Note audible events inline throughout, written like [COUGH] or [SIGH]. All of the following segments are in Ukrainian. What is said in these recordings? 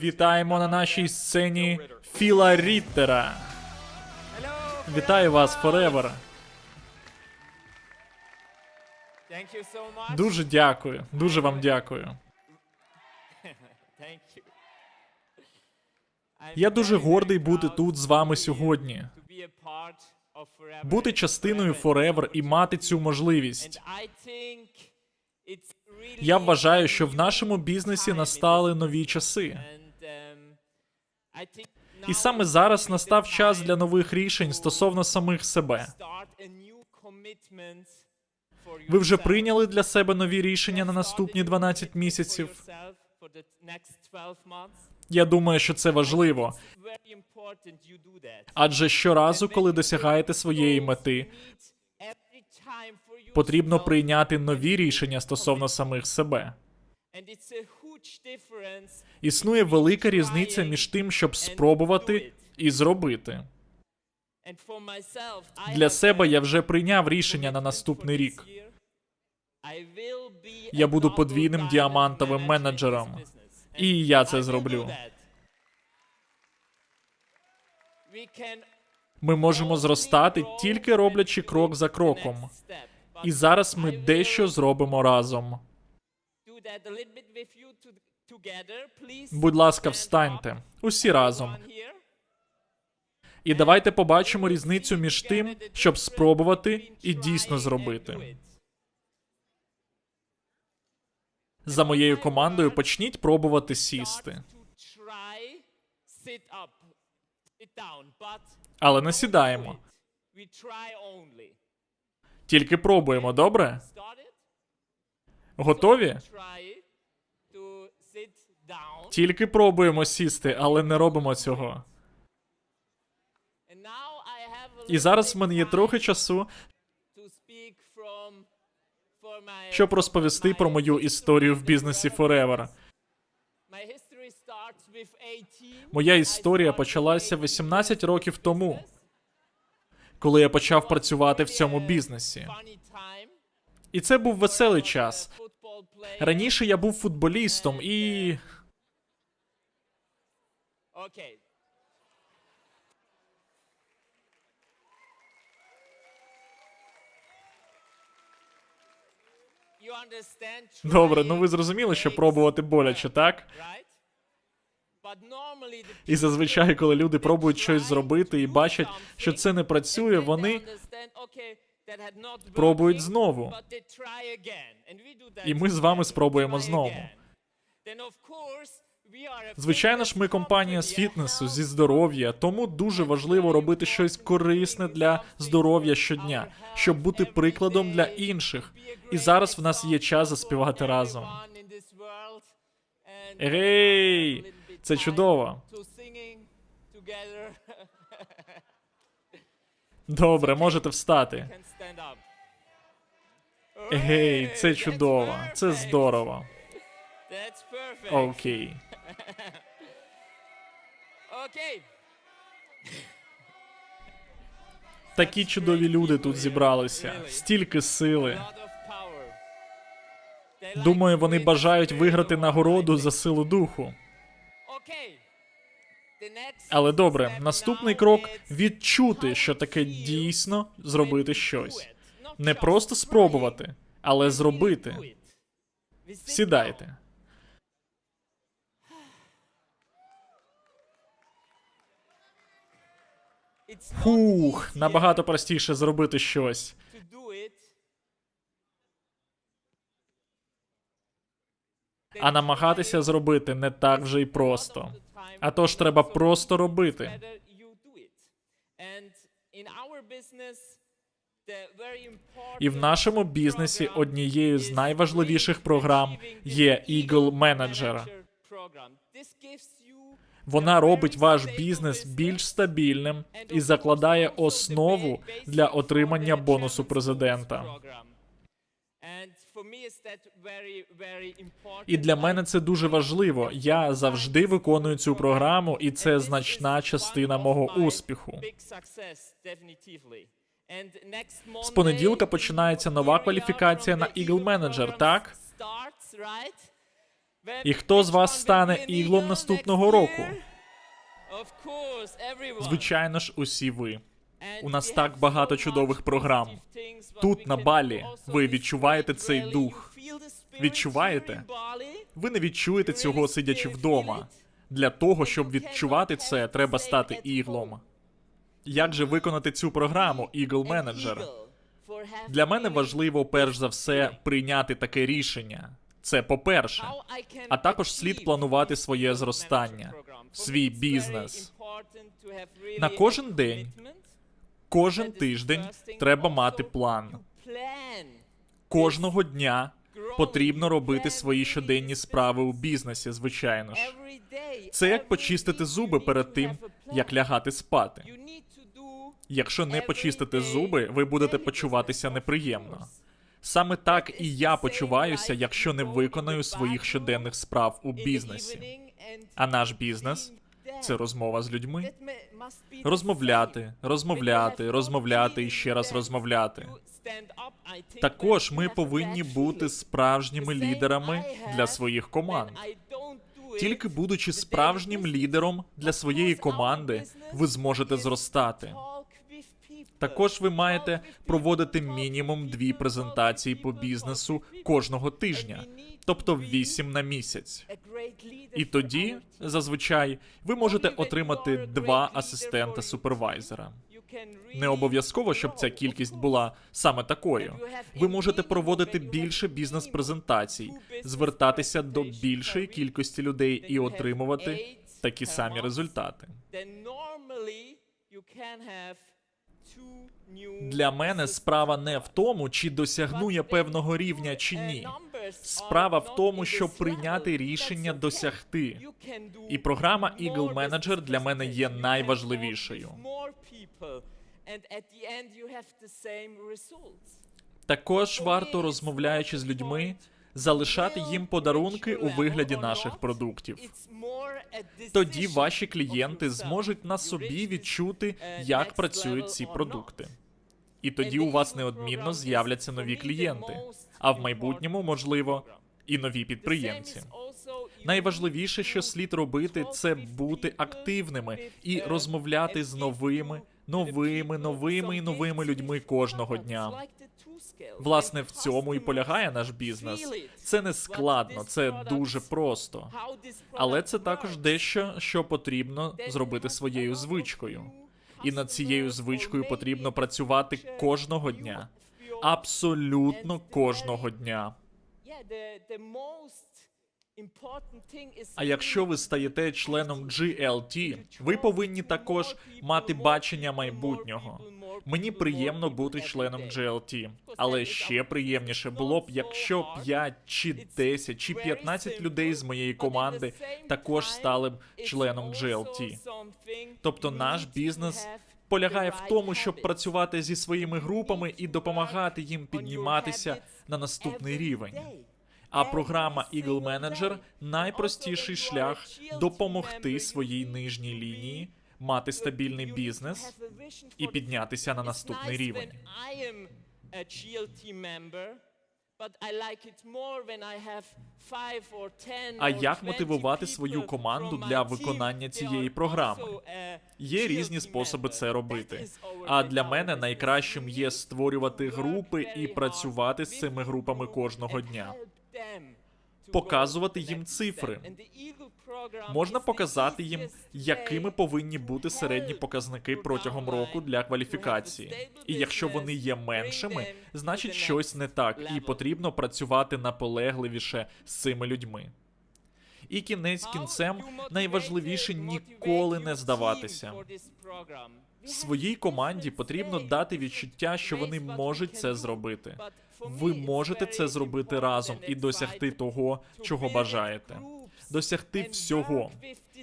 Вітаємо на нашій сцені Філа Ріттера. Вітаю вас, much. Дуже дякую. Дуже вам дякую. [LAUGHS] Я дуже гордий бути тут з вами сьогодні. Бути частиною Forever і мати цю можливість. Я вважаю, що в нашому бізнесі настали нові часи. І саме зараз настав час для нових рішень стосовно самих себе. Ви вже прийняли для себе нові рішення на наступні new 12 місяців. yourself for the next 12 months. Я думаю, що це важливо. Адже щоразу, коли досягаєте своєї мети, потрібно прийняти нові рішення стосовно самих себе. Існує велика різниця між тим, щоб спробувати і зробити. Для себе я вже прийняв рішення на наступний рік. Я буду подвійним діамантовим менеджером. І я це зроблю. Ми можемо зростати тільки роблячи крок за кроком. І зараз ми дещо зробимо разом. Будь ласка, встаньте усі разом. І давайте побачимо різницю між тим, щоб спробувати і дійсно зробити. За моєю командою почніть пробувати сісти. Але не сідаємо. Тільки пробуємо, добре? Готові? Тільки пробуємо сісти, але не робимо цього. І зараз в мене є трохи часу, щоб розповісти про мою історію в бізнесі Forever. Моя історія почалася 18 років тому, коли я почав працювати в цьому бізнесі. І це був веселий час. Раніше я був футболістом і. Добре, ну ви зрозуміли, що пробувати боляче, так? І зазвичай, коли люди пробують щось зробити і бачать, що це не працює, вони пробують знову. І ми з вами спробуємо знову. Звичайно ж, ми компанія з фітнесу, зі здоров'я, тому дуже важливо робити щось корисне для здоров'я щодня, щоб бути прикладом для інших. І зараз в нас є час заспівати разом. Ей, це чудово. Добре, можете встати. Гей, це чудово, це здорово. Окей. Окей. Такі чудові люди тут зібралися. Стільки сили. Думаю, вони бажають виграти нагороду за силу духу. Але добре, наступний крок відчути, що таке дійсно зробити щось. Не просто спробувати, але зробити. Сідайте. Фух, набагато простіше зробити щось. А намагатися зробити не так вже й просто. А тож треба просто робити. І в нашому бізнесі однією з найважливіших програм є Eagle Manager. Вона робить ваш бізнес більш стабільним і закладає основу для отримання бонусу президента. І для мене це дуже важливо. Я завжди виконую цю програму, і це значна частина мого успіху. З понеділка починається нова кваліфікація на Eagle Manager, так? І хто з вас стане іглом наступного року? Звичайно ж, усі ви. У нас так багато чудових програм. Тут, на Балі, ви відчуваєте цей дух. Відчуваєте? Ви не відчуєте цього, сидячи вдома. Для того, щоб відчувати це, треба стати іглом. Як же виконати цю програму, Eagle Manager? Для мене важливо перш за все прийняти таке рішення. Це по-перше. а також слід планувати своє зростання, свій бізнес. На кожен день, Кожен тиждень треба мати план. Кожного дня потрібно робити свої щоденні справи у бізнесі, звичайно ж. Це як почистити зуби перед тим, як лягати спати. Якщо не почистити зуби, ви будете почуватися неприємно. Саме так і я почуваюся, якщо не виконаю своїх щоденних справ у бізнесі. А наш бізнес це розмова з людьми. Розмовляти, розмовляти, розмовляти і ще раз розмовляти. Також ми повинні бути справжніми лідерами для своїх команд. Тільки будучи справжнім лідером для своєї команди, ви зможете зростати. Також ви маєте проводити мінімум дві презентації по бізнесу кожного тижня, тобто вісім на місяць. І тоді, зазвичай, ви можете отримати два асистента супервайзера. Не обов'язково, щоб ця кількість була саме такою. Ви можете проводити більше бізнес-презентацій, звертатися до більшої кількості людей і отримувати такі самі результати. Для мене справа не в тому, чи досягну я певного рівня чи ні. Справа в тому, щоб прийняти рішення досягти. І програма Eagle Manager для мене є найважливішою. Також варто, розмовляючи з людьми, залишати їм подарунки у вигляді наших продуктів. Тоді ваші клієнти зможуть на собі відчути, як працюють ці продукти. І тоді у вас неодмінно з'являться нові клієнти, а в майбутньому, можливо, і нові підприємці. Найважливіше, що слід робити, це бути активними і розмовляти з новими, новими, новими і новими людьми кожного дня. Власне, в цьому і полягає наш бізнес. Це не складно, це дуже просто. Але це також дещо, що потрібно зробити своєю звичкою. І над цією звичкою потрібно працювати кожного дня. Абсолютно кожного дня. А якщо ви стаєте членом GLT, ви повинні також мати бачення майбутнього. Мені приємно бути членом GLT, але ще приємніше було б, якщо 5 чи 10 чи 15 людей з моєї команди також стали б членом GLT. Тобто наш бізнес полягає в тому, щоб працювати зі своїми групами і допомагати їм підніматися на наступний рівень. А програма Eagle Manager – найпростіший шлях допомогти своїй нижній лінії мати стабільний бізнес і піднятися на наступний рівень. А як мотивувати свою команду для виконання цієї програми? Є різні способи це робити. А для мене найкращим є створювати групи і працювати з цими групами кожного дня. Показувати їм цифри. Можна показати їм, якими повинні бути середні показники протягом року для кваліфікації. І якщо вони є меншими, значить щось не так, і потрібно працювати наполегливіше з цими людьми. І кінець кінцем найважливіше ніколи не здаватися. Своїй команді потрібно дати відчуття, що вони можуть це зробити. Ви можете це зробити разом і досягти того, чого бажаєте. Досягти всього.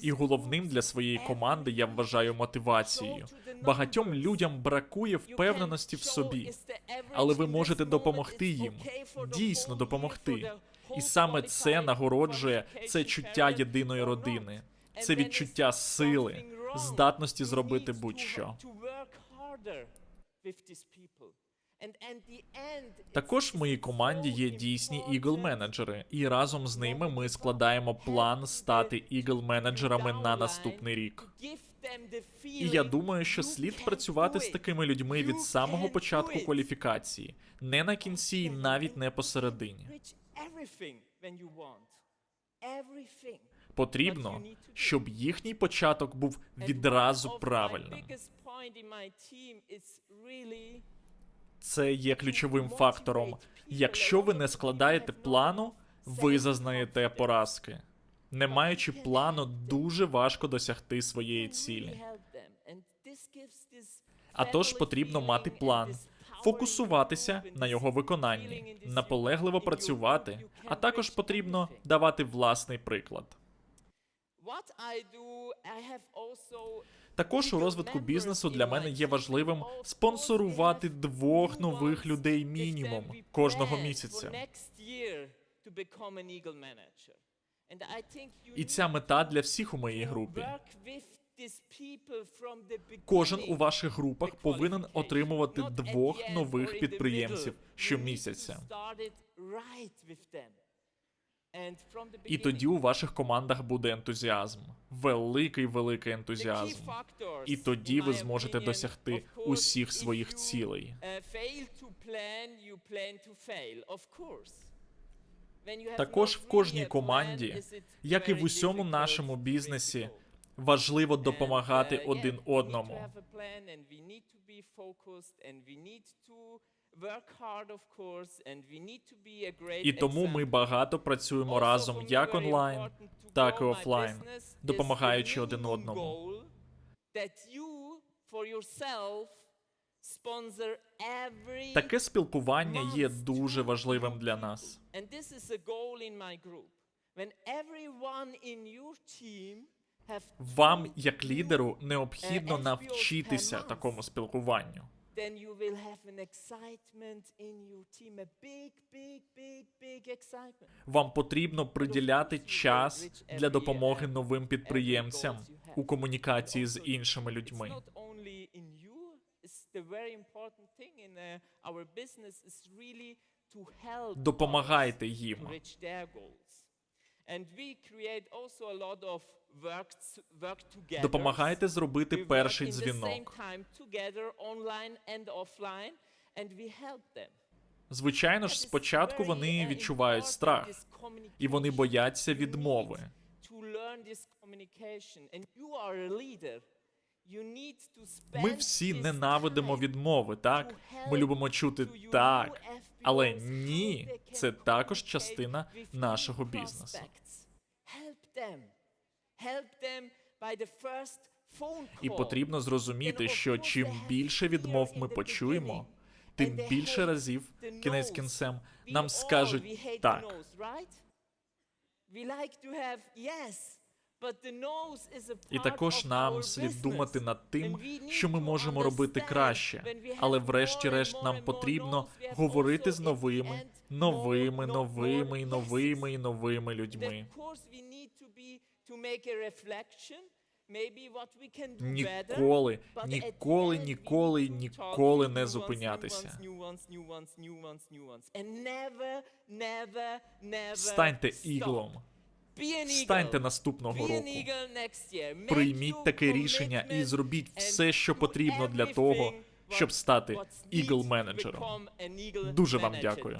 І головним для своєї команди я вважаю мотивацією. Багатьом людям бракує впевненості в собі, але ви можете допомогти їм, дійсно допомогти. І саме це нагороджує це чуття єдиної родини, це відчуття сили, здатності зробити будь-що. Також в моїй команді є дійсні ігл-менеджери, і разом з ними ми складаємо план стати ігл-менеджерами на наступний рік. І я думаю, що слід працювати з такими людьми від самого початку кваліфікації, не на кінці, і навіть не посередині. Потрібно, щоб їхній початок був відразу правильним. Це є ключовим фактором. Якщо ви не складаєте плану, ви зазнаєте поразки. Не маючи плану, дуже важко досягти своєї цілі. А тож потрібно мати план, фокусуватися на його виконанні, наполегливо працювати, а також потрібно давати власний приклад. Також у розвитку бізнесу для мене є важливим спонсорувати двох нових людей мінімум кожного місяця. І ця мета для всіх у моїй групі. Кожен у ваших групах повинен отримувати двох нових підприємців щомісяця. І тоді у ваших командах буде ентузіазм, великий великий ентузіазм. І тоді ви зможете досягти усіх своїх цілей. Також в кожній команді, як і в усьому нашому бізнесі, важливо допомагати один одному. І тому ми багато працюємо разом як онлайн, так і офлайн, допомагаючи один одному. Таке спілкування є дуже важливим для нас. Вам, як лідеру, необхідно навчитися такому спілкуванню. Вам потрібно приділяти час для допомоги новим підприємцям у комунікації з іншими людьми. You, it's the very important thing in uh, our business is really to help Допомагайте їм. reach their goals. And we create also a lot of work, work together. Допомагайте зробити перший дзвінок. time together, online and offline, and we help them. Звичайно ж, спочатку вони відчувають страх, і вони бояться відмови. Ми всі ненавидимо відмови, так? Ми любимо чути так, але ні, це також частина нашого бізнесу. І потрібно зрозуміти, що чим більше відмов ми почуємо, тим більше разів кінець кінцем нам скажуть так. І також нам слід думати над тим, що ми можемо робити краще, але врешті-решт нам потрібно говорити з новими, новими, новими і новими і новими людьми. Ніколи, ніколи, ніколи, ніколи не зупинятися. Станьте іглом. Станьте наступного року. Прийміть таке рішення і зробіть все, що потрібно для того, щоб стати ігл-менеджером. Дуже вам дякую.